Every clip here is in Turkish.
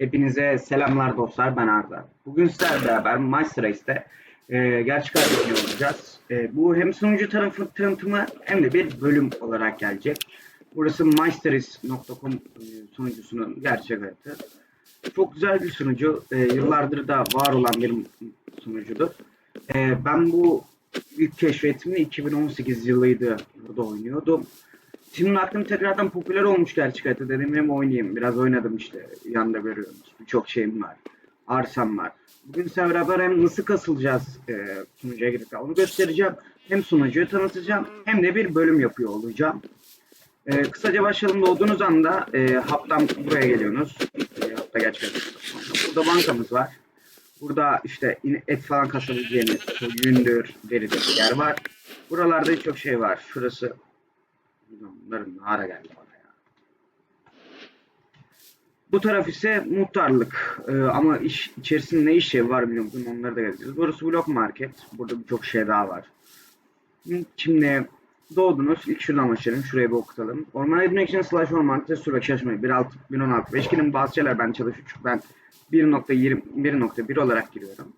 Hepinize selamlar dostlar ben Arda. Bugün sizlerle beraber Master Race'te e, gerçek hayat oynuyor olacağız. E, bu hem sunucu tarafı tanıtımı hem de bir bölüm olarak gelecek. Burası masterrace.com e, sunucusunun gerçek hayatı. Çok güzel bir sunucu. E, yıllardır da var olan bir sunucudur. E, ben bu ilk keşfetimi 2018 yılıydı burada oynuyordum. Şimdi aklım tekrardan popüler olmuş gerçek hayatta dedim hem oynayayım. Biraz oynadım işte. Yanında görüyorsunuz. Birçok şeyim var. Arsam var. Bugün sizlerle beraber hem nasıl kasılacağız e, sunucuya girip onu göstereceğim. Hem sunucuyu tanıtacağım hem de bir bölüm yapıyor olacağım. E, kısaca başlayalım doğduğunuz anda e, haptan buraya geliyorsunuz. E, hapta gerçek hayatta. Burada bankamız var. Burada işte et falan kasabileceğiniz yündür, deridir yer var. Buralarda birçok şey var. Şurası Bunların ne ara geldi bana ya. Bu taraf ise muhtarlık. Ee, ama iş içerisinde ne iş var bilmiyorum. Bugün onları da gezeceğiz. Burası blok market. Burada birçok şey daha var. Şimdi doğdunuz. İlk şuradan başlayalım. Şurayı bir okutalım. Orman için slash orman sürekli çalışmayı. 1.6, 1.16. Beşkinin bazı şeyler ben çalışıyorum. Ben 1.20, 1.1 olarak giriyorum.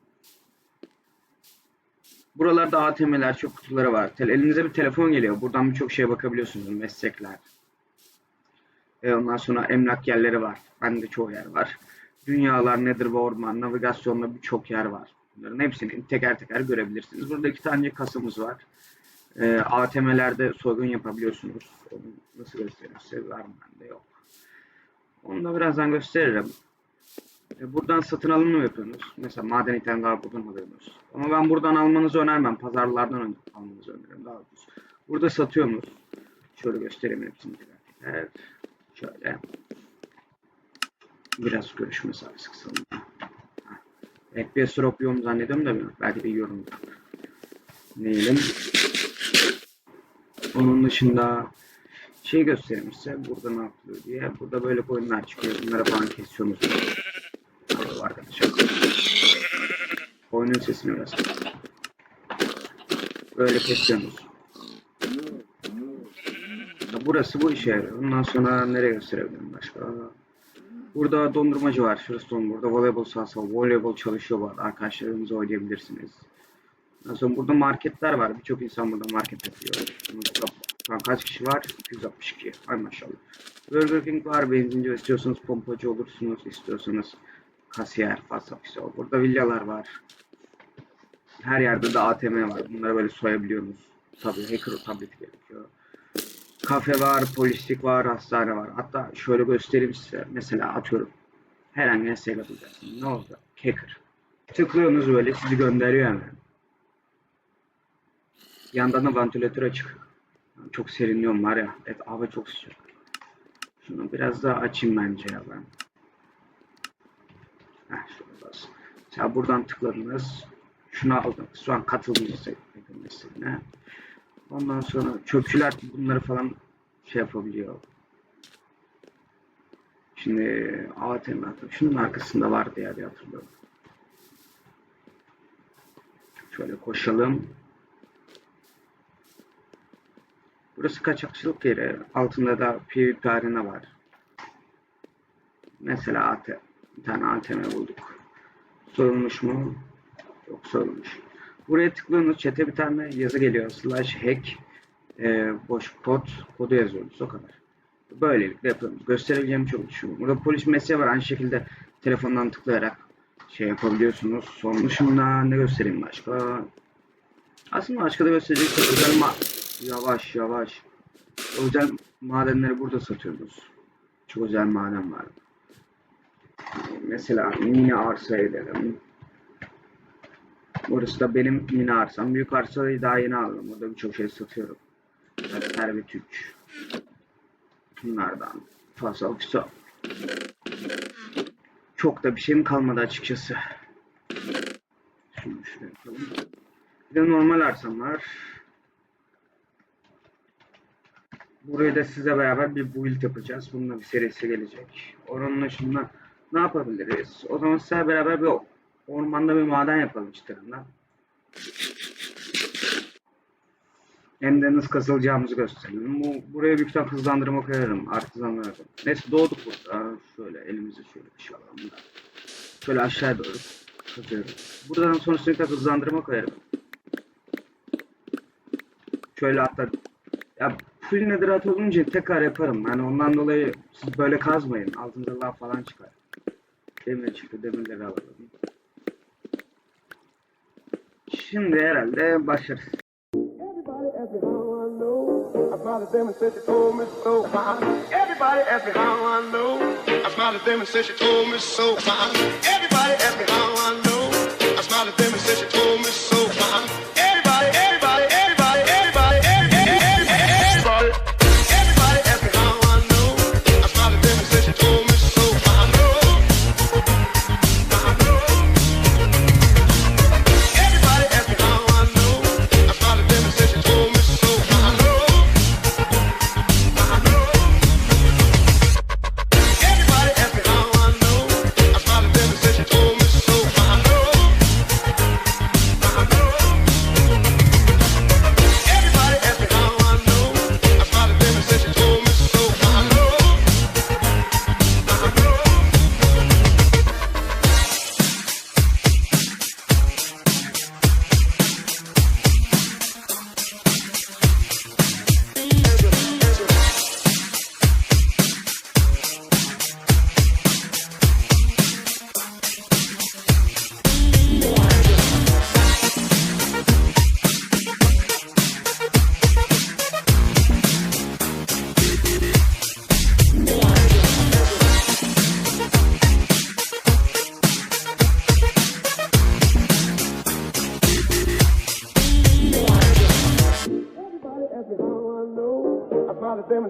Buralarda ATM'ler, çok kutuları var. Elinize bir telefon geliyor. Buradan birçok şeye bakabiliyorsunuz. Meslekler. E ondan sonra emlak yerleri var. Bende çoğu yer var. Dünyalar, nedir ve orman, navigasyonda birçok yer var. Bunların hepsini teker teker görebilirsiniz. Burada iki tane kasamız var. E, ATM'lerde soygun yapabiliyorsunuz. Onu nasıl göstereyim size? Var mı? Bende yok. Onu da birazdan gösteririm. E, Buradan satın alım mı yapıyorsunuz? Mesela maden itemler buradan alıyorsunuz. Ama ben buradan almanızı önermem. Pazarlardan almanızı öneririm daha ucuz. Burada satıyorsunuz. Şöyle göstereyim hepsini. Evet. Şöyle. Biraz görüş mesafesi kısalım. FPS drop yiyorum zannediyorum da bilmiyorum. belki de yiyorum. Diyelim. Onun dışında şey göstereyim size. Burada ne yapılıyor diye. Burada böyle koyunlar çıkıyor. Bunları falan kesiyorsunuz. Arkadaşlar. Oyunun sesini biraz. Böyle kesiyorsunuz. Ya Burası bu işe yarıyor. Ondan sonra nereye gösterebilirim başka? Burada dondurmacı var. Şurası dondurma. Burada voleybol sahası var. Voleybol çalışıyor bu arada. Arkadaşlarınızla oynayabilirsiniz. Ondan sonra burada marketler var. Birçok insan burada market yapıyor. Burada kaç kişi var? 262. Ay maşallah. Burger King var. Benzinci istiyorsanız pompacı olursunuz. istiyorsanız kasiyer, fasafisi o. Burada villalar var. Her yerde de ATM var. Bunları böyle soyabiliyorsunuz. Tabii hacker tablet gerekiyor. Kafe var, polislik var, hastane var. Hatta şöyle göstereyim size. Mesela atıyorum. Herhangi bir şey yapacaksınız. Ne oldu? Hacker. Tıklıyorsunuz böyle sizi gönderiyor hemen. Yandan da vantilatör açık. Çok serinliyorum var ya. Evet hava çok sıcak. Şunu biraz daha açayım bence ya ben. Heh, bas. Mesela buradan tıkladınız. Şunu aldınız. Şu an katıldınız mesleğine. Ondan sonra çöpçüler bunları falan şey yapabiliyor. Şimdi ATM. Şunun arkasında vardı ya diye hatırlıyorum. Şöyle koşalım. Burası kaçakçılık yeri. Altında da PvP arena var. Mesela ATM. Bir tane ATM bulduk. Soyulmuş mu? Yok soyulmuş. Buraya tıklıyorsunuz. Chat'e bir tane yazı geliyor. Slash hack e, boş kod kodu yazıyoruz. O kadar. Böylelikle yapıyoruz. Gösterebileceğim çok şu. Burada polis mesleği var. Aynı şekilde telefondan tıklayarak şey yapabiliyorsunuz. Son dışında ne göstereyim başka? Aslında başka da gösterecek özel ma yavaş yavaş. Özel madenleri burada satıyoruz. Çok özel maden var. Mesela mini arsa edelim. Burası da benim mini arsam. Büyük arsayı daha yeni aldım. Burada birçok şey satıyorum. Servet 3. Bunlardan. Fasal kısa. Çok da bir şeyim kalmadı açıkçası. Şunu şuraya yapalım. Bir de normal arsam var. Buraya da size beraber bir build yapacağız. Bununla bir serisi gelecek. Onun dışında ne yapabiliriz? O zaman sizlerle beraber bir ormanda bir maden yapalım çıtırından. hem de nasıl kasılacağımızı gösterelim. Bu, buraya bir kitap hızlandırma koyarım. Artizanlar. Neyse doğduk burada. Şöyle elimizi şöyle bir şey alalım da. Şöyle aşağı doğru kazıyoruz. Buradan sonrasında kitap hızlandırma koyarım. Şöyle hatta ya full netherite olunca tekrar yaparım. Yani ondan dolayı siz böyle kazmayın. Altınızda lav falan çıkar. Demir çıktı. Demirleri alalım. Şimdi herhalde başlarız. Everybody me how I know. I smiled at them and said she told me so. Everybody ask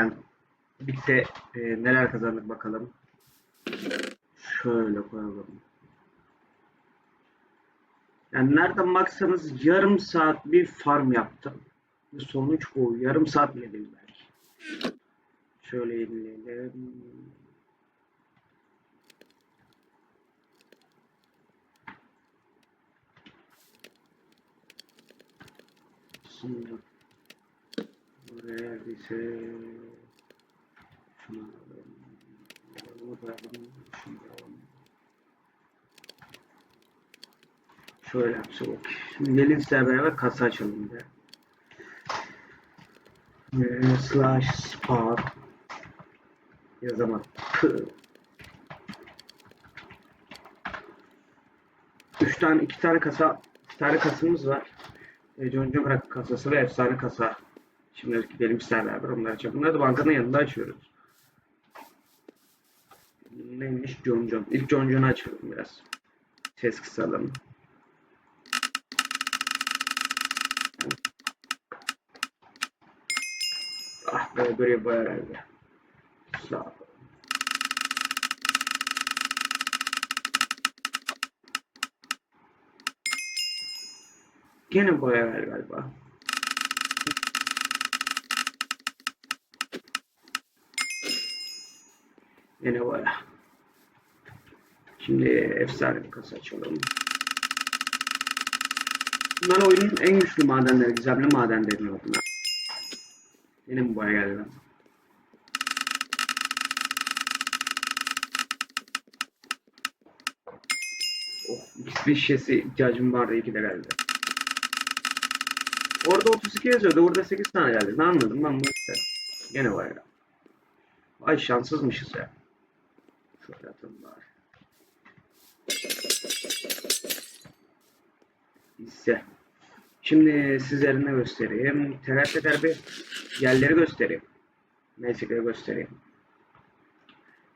Geldim. Bitti. Ee, neler kazandık bakalım. Şöyle koyalım. Yani nereden baksanız yarım saat bir farm yaptım. Sonuç bu. Yarım saat bile değil belki. Şöyle yenileyelim. Şimdi buraya bize şunu alalım. Şöyle yapsa bak. Şimdi gelin sizlerle beraber kasa açalım bir. Ee, slash spot yazamadım. Pı. Üç tane, iki tane kasa, iki tane kasamız var. E, John John kasası ve efsane kasa. Şimdi gidelim sizlerle beraber onları açalım. Bunları da bankanın yanında açıyoruz. Neymiş John John? İlk John John'u açalım biraz. Ses kısalım. Ah be görev bayağı herhalde. Sağ ol. Gene ver galiba. Gene boya. Şimdi efsane bir kasa açalım. Bunlar oyunun en güçlü madenleri, gizemli maden deniyor buna. Benim bu geldi. Oh, XP şişesi ihtiyacım vardı, iki de geldi. Orada 32 yazıyordu, burada 8 tane geldi. Ne anladım ben bu işte. Gene var ya. Ay şanssızmışız ya. Atalım bari. Hisse. Şimdi sizlere ne göstereyim? Teker teker bir yerleri göstereyim. Meslekleri göstereyim.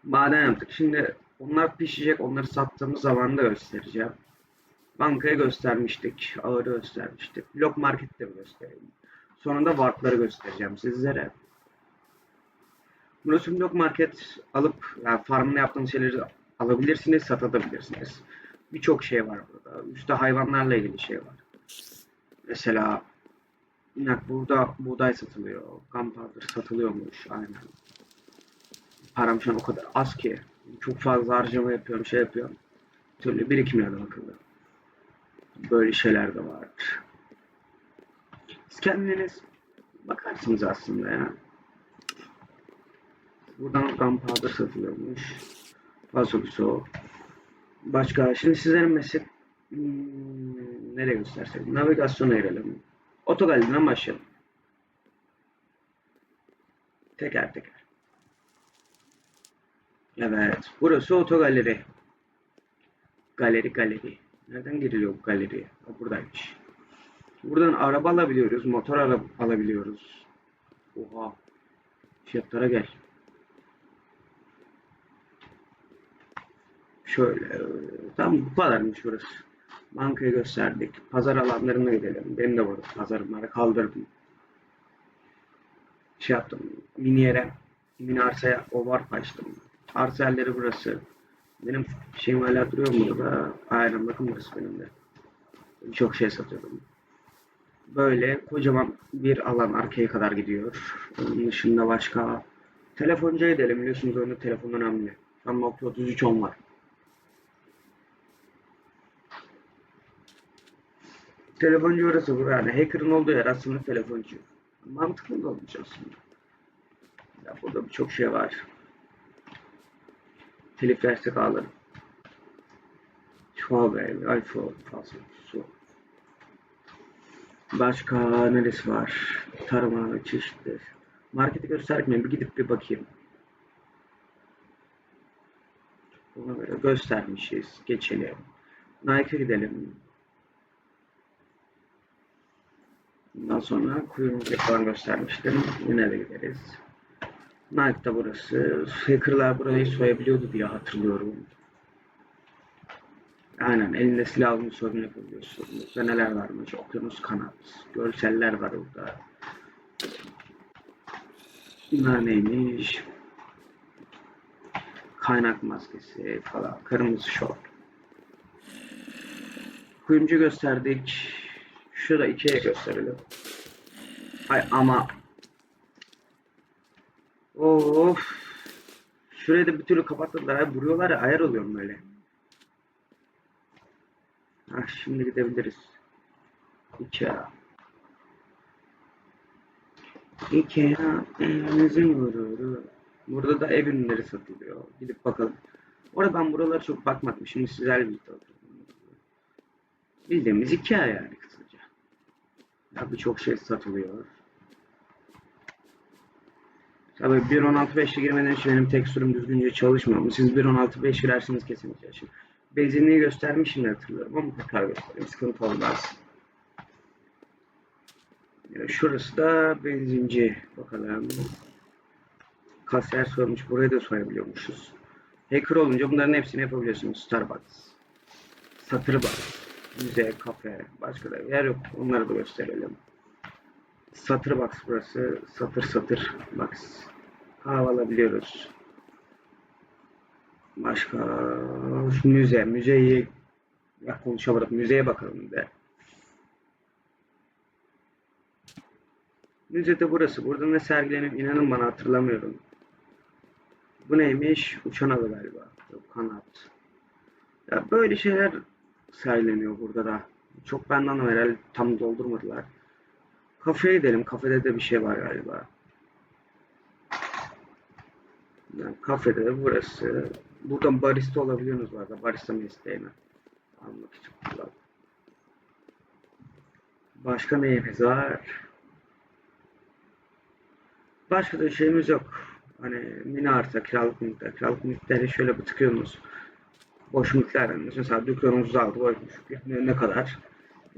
Maden yaptık. Şimdi onlar pişecek. Onları sattığımız zaman da göstereceğim. Bankaya göstermiştik. Ağırı göstermiştik. Blok markette göstereyim. Sonra da göstereceğim sizlere. Burası blok market alıp yani farmını yaptığınız şeyleri alabilirsiniz, satabilirsiniz. Birçok şey var burada. Üstte hayvanlarla ilgili şey var. Mesela inak burada buğday satılıyor. Gunpowder satılıyormuş. Aynen. Param şu an o kadar az ki. Çok fazla harcama yapıyorum, şey yapıyorum. Türlü birikmiyor da akıllı. Böyle şeyler de var. Siz kendiniz bakarsınız aslında ya. Buradan gunpowder satılıyormuş. Fasolüso. Başka. Şimdi sizlerin meslek hmm, nereye göstersek? Navigasyona girelim. Otogaleriden başlayalım. Teker teker. Evet. Burası otogaleri. Galeri galeri. Nereden giriliyor bu galeriye? Ha, buradaymış. Buradan araba alabiliyoruz. Motor araba alabiliyoruz. Oha. Fiyatlara gel. Şöyle. Tam bu kadarmış burası. Bankayı gösterdik. Pazar alanlarına gidelim. Benim de burada pazarımları kaldırdım. Şey yaptım. Mini yere, mini arsaya ovar açtım. Arsa burası. Benim şeyim hala duruyor mu burada? Aynen bakın burası benim de. Çok şey satıyorum. Böyle kocaman bir alan arkaya kadar gidiyor. Onun dışında başka telefoncuya gidelim. Biliyorsunuz oyunda telefon önemli. Şu an Nokia 3310 var. Telefoncu orası bu yani. Hacker'ın olduğu yer aslında telefoncu. Mantıklı da olmuş aslında. Ya burada birçok şey var. Telif versek alırım. Huawei, iPhone, fazla su. Başka neresi var? Tarıma çeşitli. Marketi göstermeyin. Bir gidip bir bakayım. Buna göre göstermişiz. Geçelim. Nike'a gidelim. Bundan sonra kuyruğumuzu falan göstermiştim. Yine de gideriz. Nike'da burası. Hacker'lar burayı soyabiliyordu diye hatırlıyorum. Aynen elinde silahlı sorun yapabiliyorsun. Burada neler varmış? Okyanus kanat. Görseller var orada. Bunlar neymiş? Kaynak maskesi falan. Kırmızı şort. Kuyumcu gösterdik. Şurada ikiye gösterelim. Ay ama Of. Şurayı da bir türlü kapattılar. Ay, vuruyorlar ya ayar oluyorum böyle. Ah şimdi gidebiliriz. Ikea. Ikea evimizin gururu. Burada da ev ürünleri satılıyor. Gidip bakalım. Orada ben buralara çok bakmadım. Şimdi sizlerle birlikte. Bildiğimiz Ikea yani. Ya birçok şey satılıyor. Tabii 1.16.5'te girmeden önce benim tekstürüm düzgünce çalışmıyor. Siz 1.16.5 girersiniz kesinlikle. Şimdi benzinliği göstermişim de hatırlıyorum ama tekrar göstereyim. Sıkıntı olmaz. Şurası da benzinci. Bakalım. Kasiyer sormuş. Burayı da soyabiliyormuşuz. Hacker olunca bunların hepsini yapabiliyorsunuz. Starbucks. Satır var. Müze, kafe. Başka da yer yok. Onları da gösterelim. Satır box burası. Satır satır box. Kahve alabiliyoruz. Başka şu müze. Müzeyi ya konuşamadık. Müzeye bakalım de. Müzede burası. Burada ne sergilenip inanın bana hatırlamıyorum. Bu neymiş? Uçan adı galiba. Yok kanat. Ya böyle şeyler sergileniyor burada da. Çok benden de herhalde tam doldurmadılar. Kafeye gidelim. Kafede de bir şey var galiba. Yani kafede de burası. Buradan barista olabiliyorsunuz bu arada. Barista mesleğini almak için kullan. Başka neyimiz var? Başka da şeyimiz yok. Hani mini arsa, kiralık miktar. Kiralık miktarı şöyle bir tıklıyorsunuz. Boş miktar. yani Mesela dükkanımız aldı. Boş ne, ne kadar?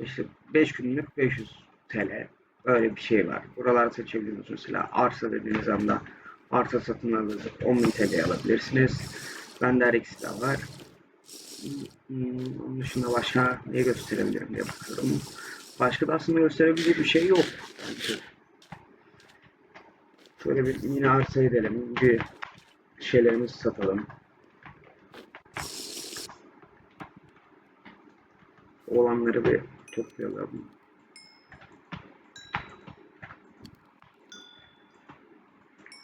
İşte 5 günlük 500 TL. Öyle bir şey var. Buraları seçebiliyorsunuz. Mesela arsa dediğiniz anda arsa satın alırız. 10.000 TL alabilirsiniz. Bende her ikisi de var. Hmm, onun dışında başka ne gösterebilirim diye bakıyorum. Başka da aslında gösterebileceği bir şey yok. Şöyle bir yine arsa edelim. Bir şeylerimizi satalım. Olanları bir toplayalım.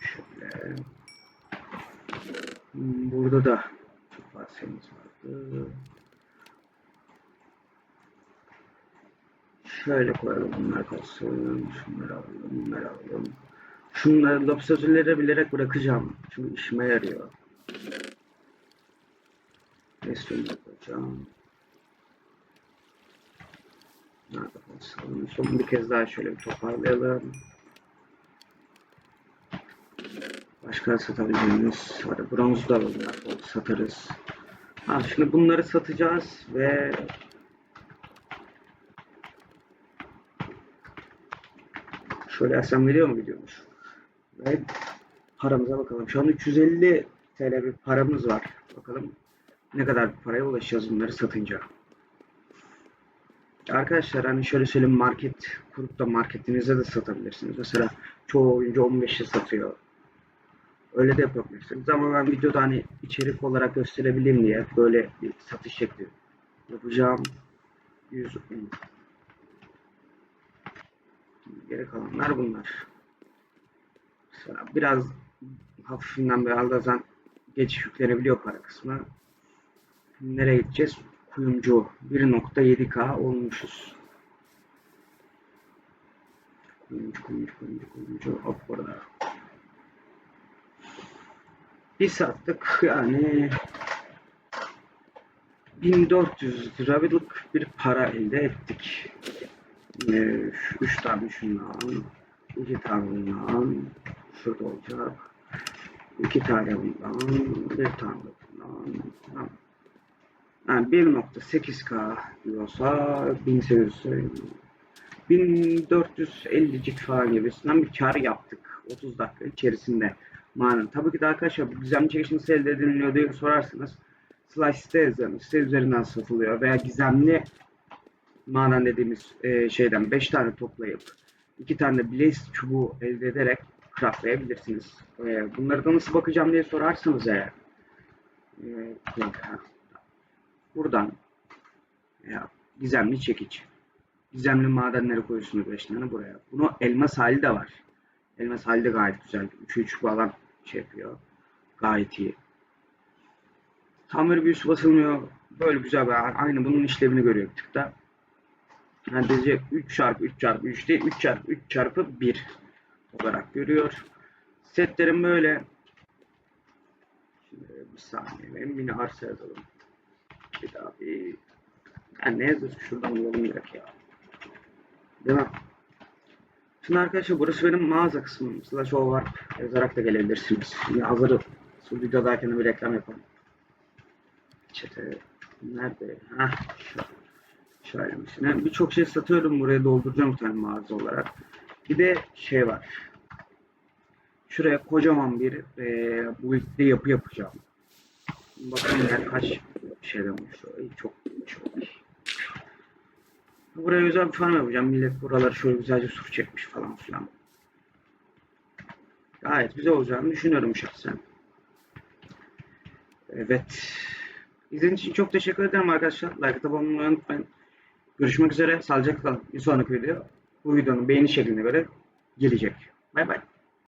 Şöyle. Burada da şeyimiz vardı. Şöyle koyalım bunlar kalsın. Şunları alalım, bunları alalım. Şunları lobsterleri bilerek bırakacağım. Çünkü işime yarıyor. Resim yapacağım. Nerede? Son bir kez daha şöyle bir toparlayalım. Başka satabileceğimiz var. Bronz da bunlar. Satarız. Ha, şimdi bunları satacağız ve şöyle asam veriyor mu gidiyormuş. Ve paramıza bakalım. Şu an 350 TL bir paramız var. Bakalım ne kadar paraya ulaşacağız bunları satınca. Arkadaşlar hani şöyle söyleyeyim market kurup da marketinizde de satabilirsiniz. Mesela çoğu oyuncu 15'e satıyor. Öyle de yapabilirsiniz. Ama ben videoda hani içerik olarak gösterebileyim diye böyle bir satış şekli yapacağım. 100 Geri kalanlar bunlar. Mesela biraz hafifinden bir aldazan geçiş yüklenebiliyor para kısmı. Nereye gideceğiz? Kuyumcu 1.7K olmuşuz. Kuyumcu, kuyumcu, kuyumcu, kuyumcu. Hop burada. Bir sattık yani 1400 liralık bir para elde ettik. Ee, üç tane şundan, iki tane bundan, şurada olacak. iki tane bundan, bir tane de bundan. Tamam. Yani 1.8K diyorsa 1800 1450'cik falan gibisinden bir kar yaptık 30 dakika içerisinde. Manen. Tabii ki de arkadaşlar bu gizemli çekişin nasıl elde ediliyor diye sorarsanız Slash site yazarım. Site üzerinden satılıyor veya gizemli manen dediğimiz e, şeyden 5 tane toplayıp 2 tane blaze çubuğu elde ederek craftlayabilirsiniz. E, bunları da nasıl bakacağım diye sorarsanız eğer e. buradan ya, gizemli çekiç gizemli madenleri koyuyorsunuz 5 tane buraya. Bunu elmas hali de var. Elmas hali de gayet güzel. 3'ü 3 falan şey yapıyor. Gayet iyi. Tamir büyüsü basılmıyor. Böyle güzel bir aynı bunun işlevini görüyor bir tık da. DC 3 çarpı 3 çarpı 3 değil 3 çarpı 3 çarpı 1 olarak görüyor. Setlerim böyle. Şimdi bir saniye benim yine arsa yazalım. Bir daha bir yani ne yazıyorsun şuradan bulalım direkt ya. Değil mi? Şimdi arkadaşlar burası benim mağaza kısmım. Slash var yazarak da gelebilirsiniz. Şimdi hazır şu videodayken bir reklam yapalım. Çete nerede? Hah. Şöyle mesela birçok şey satıyorum buraya dolduracağım bir tane mağaza olarak. Bir de şey var. Şuraya kocaman bir e, bu yapı yapacağım. Bakalım yani kaç şeyden oluşuyor. Çok çok. Buraya özel bir farm yapacağım. Millet buraları şöyle güzelce sur çekmiş falan filan. Gayet güzel olacağını düşünüyorum şahsen. Evet. İzlediğiniz için çok teşekkür ederim arkadaşlar. Like atıp olmayı unutmayın. Görüşmek üzere. Sağlıcakla kalın. Bir sonraki video bu videonun beğeni şekline göre gelecek. Bay bay.